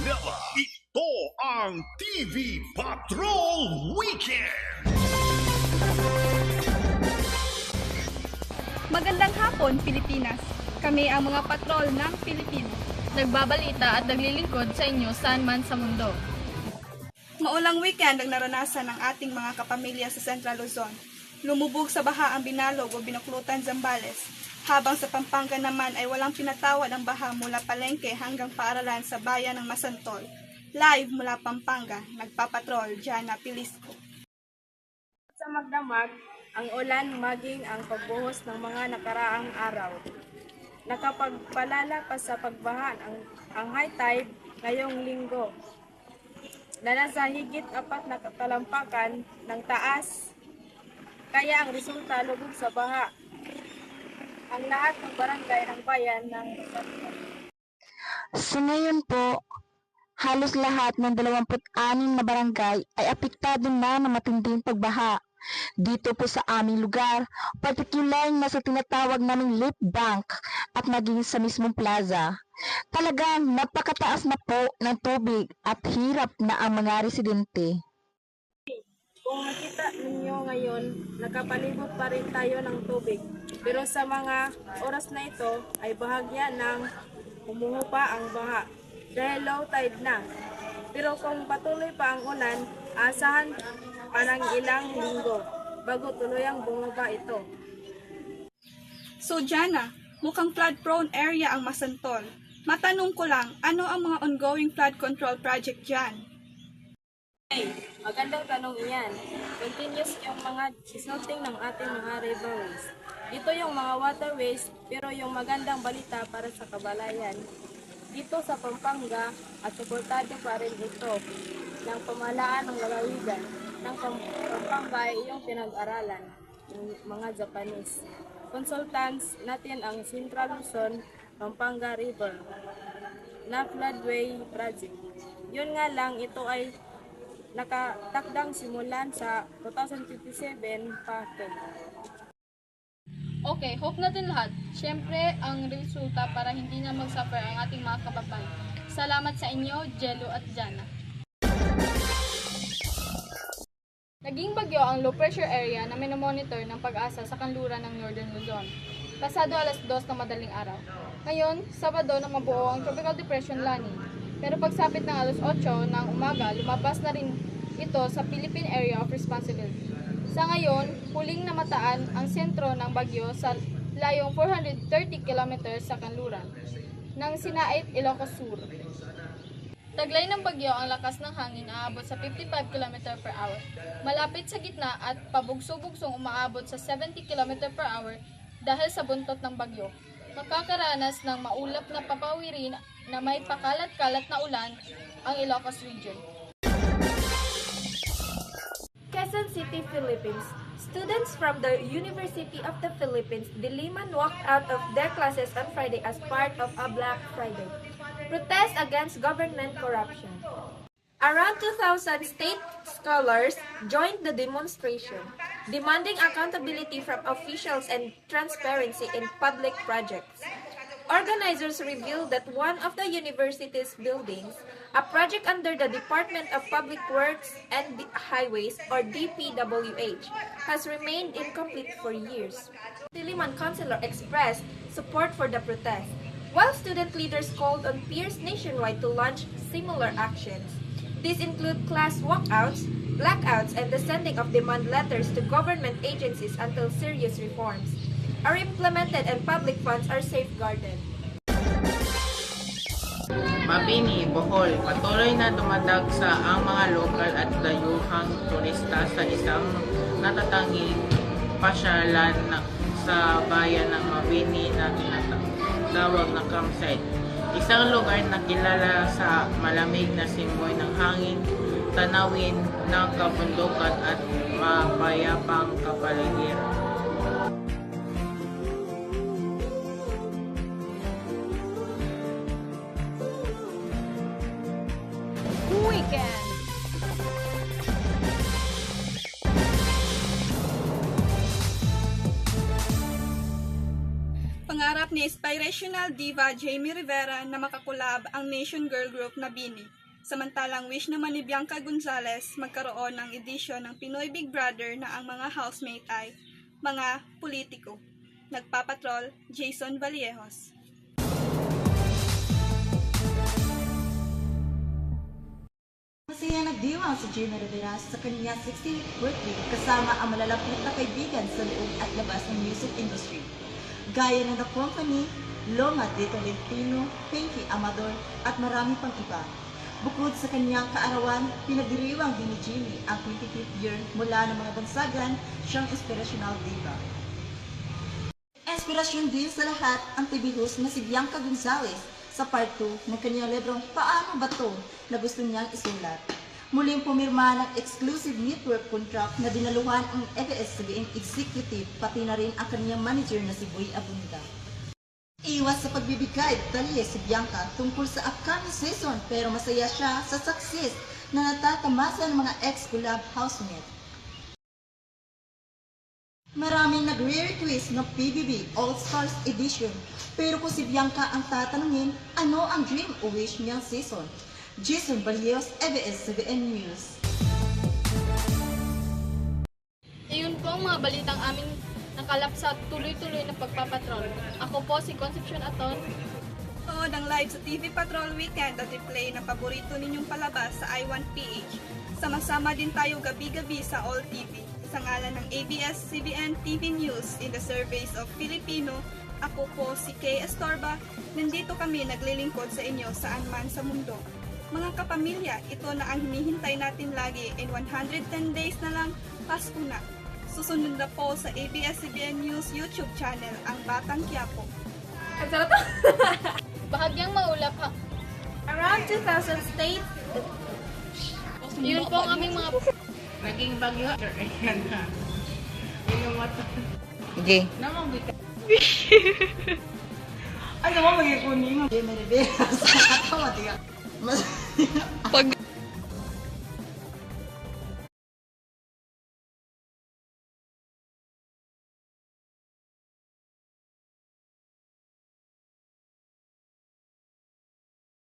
Manila. Ito ang TV Patrol Weekend! Magandang hapon, Pilipinas. Kami ang mga patrol ng Pilipino. Nagbabalita at naglilingkod sa inyo saan man sa mundo. Maulang weekend ang naranasan ng ating mga kapamilya sa Central Luzon. Lumubog sa baha ang Binalog o Binuklutan, Zambales. Habang sa Pampanga naman ay walang pinatawad ang baha mula Palengke hanggang paaralan sa bayan ng Masantol. Live mula Pampanga, nagpapatrol, Jana Pilisco. Sa magdamag, ang ulan maging ang pagbuhos ng mga nakaraang araw. Nakapagpalala pa sa pagbaha ang, ang high tide ngayong linggo na nasa higit apat na talampakan ng taas. Kaya ang resulta lubog sa baha. Ang lahat ng barangay ng bayan ng Sa ngayon po, halos lahat ng 26 na barangay ay apektado na ng matinding pagbaha. Dito po sa aming lugar, particular na sa tinatawag naming lip bank at maging sa mismong plaza. Talagang napakataas na po ng tubig at hirap na ang mga residente. Kung nakita ninyo ngayon, nakapalibot pa rin tayo ng tubig. Pero sa mga oras na ito ay bahagya ng humuhupa ang baha dahil low tide na. Pero kung patuloy pa ang ulan, asahan pa ng ilang linggo bago tuluyang bumaba ito. So Jana, mukhang flood-prone area ang Masantol. Matanong ko lang, ano ang mga ongoing flood control project dyan? Hey, magandang tanong iyan. Continuous yung mga resulting ng ating mga riverways. Dito yung mga waterways, pero yung magandang balita para sa kabalayan. Dito sa Pampanga, at suportado pa rin ito ng pamahalaan ng lalawigan ng Pam- Pampanga ay yung pinag-aralan ng mga Japanese. Consultants natin ang Central Luzon, Pampanga River na floodway project. Yun nga lang, ito ay nakatakdang simulan sa 2057 pa ito. Okay, hope natin lahat. Siyempre, ang resulta para hindi na mag-suffer ang ating mga kababayan. Salamat sa inyo, Jello at Jana. Naging bagyo ang low pressure area na minomonitor ng pag-asa sa kanluran ng Northern Luzon. Pasado alas 2 ng madaling araw. Ngayon, Sabado na mabuo ang Tropical Depression Lani. Pero pagsapit ng alas 8 ng umaga, lumabas na rin ito sa Philippine Area of Responsibility. Sa ngayon, huling namataan ang sentro ng bagyo sa layong 430 kilometers sa kanluran ng Sinait, Ilocos Sur. Taglay ng bagyo ang lakas ng hangin aabot sa 55 km per hour. Malapit sa gitna at pabugso-bugsong umaabot sa 70 km per hour dahil sa buntot ng bagyo. Makakaranas ng maulap na papawirin na may pakalat-kalat na ulan ang Ilocos Region. Quezon City, Philippines. Students from the University of the Philippines, Diliman walked out of their classes on Friday as part of a Black Friday. Protest against government corruption. Around 2,000 state scholars joined the demonstration, demanding accountability from officials and transparency in public projects. Organizers revealed that one of the university's buildings, a project under the Department of Public Works and Highways or DPWH, has remained incomplete for years. Diliman councilor expressed support for the protest, while student leaders called on peers nationwide to launch similar actions. These include class walkouts, blackouts, and the sending of demand letters to government agencies until serious reforms are implemented and public funds are safeguarded. Mabini, Bohol, patuloy na dumadagsa ang mga lokal at dayuhang turista sa isang natatanging pasyalan na, sa bayan ng Mabini na tinatawag na campsite. Isang lugar na kilala sa malamig na simoy ng hangin, tanawin ng kabundukan at mapayapang kapaligiran. Weekend! Pangarap ni inspirational diva Jamie Rivera na makakulab ang nation girl group na Bini. Samantalang wish naman ni Bianca Gonzalez magkaroon ng edisyon ng Pinoy Big Brother na ang mga housemate ay mga politiko. Nagpapatrol, Jason Vallejos. Nagdiwang si Jimmy Rivera sa kanyang 60th birthday kasama ang malalapit na kaibigan sa loob at labas ng music industry. Gaya ng The Company, Loma de Tolentino, Pinky Amador at marami pang iba. Bukod sa kanyang kaarawan, pinagdiriwang din ni Jimmy ang 25th year mula ng mga bansagan siyang inspirational diva. Inspirasyon din sa lahat ang TV host na si Bianca Gonzalez sa part 2 ng kanyang librong Paano Ba To na gusto niyang isulat. Muling pumirma ng exclusive network contract na dinaluhan ang ABS-CBN executive pati na rin ang kanyang manager na si Boy Abunda. Iwas sa pagbibigay detalye si Bianca tungkol sa upcoming season pero masaya siya sa success na natatamasa ng mga ex-collab housemate. Maraming nagre-request ng PBB All-Stars Edition. Pero kung si Bianca ang tatanungin, ano ang dream o wish niyang season? Jason Balios, ABS-CBN News. Iyon po ang mga balitang aming nakalap sa tuloy-tuloy na pagpapatrol. Ako po si Concepcion Aton. Nood ang live sa TV Patrol Weekend at replay ng paborito ninyong palabas sa i1PH. Sama-sama din tayo gabi-gabi sa All TV. Sa ngalan ng ABS-CBN TV News in the service of Filipino, ako po si Kay Estorba. Nandito kami naglilingkod sa inyo saan man sa mundo. Mga kapamilya, ito na ang hinihintay natin lagi in 110 days na lang, Pasko na. Susunod na po sa ABS-CBN News YouTube channel, ang Batang Quiapo. Bahagyang maulap ha. Around 2000 state Iyon po ang aming mga Naging bagyo. Ayan na. Yun yung mata. Sige. Namang bita. Jimmy Rivera sa katawa, diga. Mas... Bak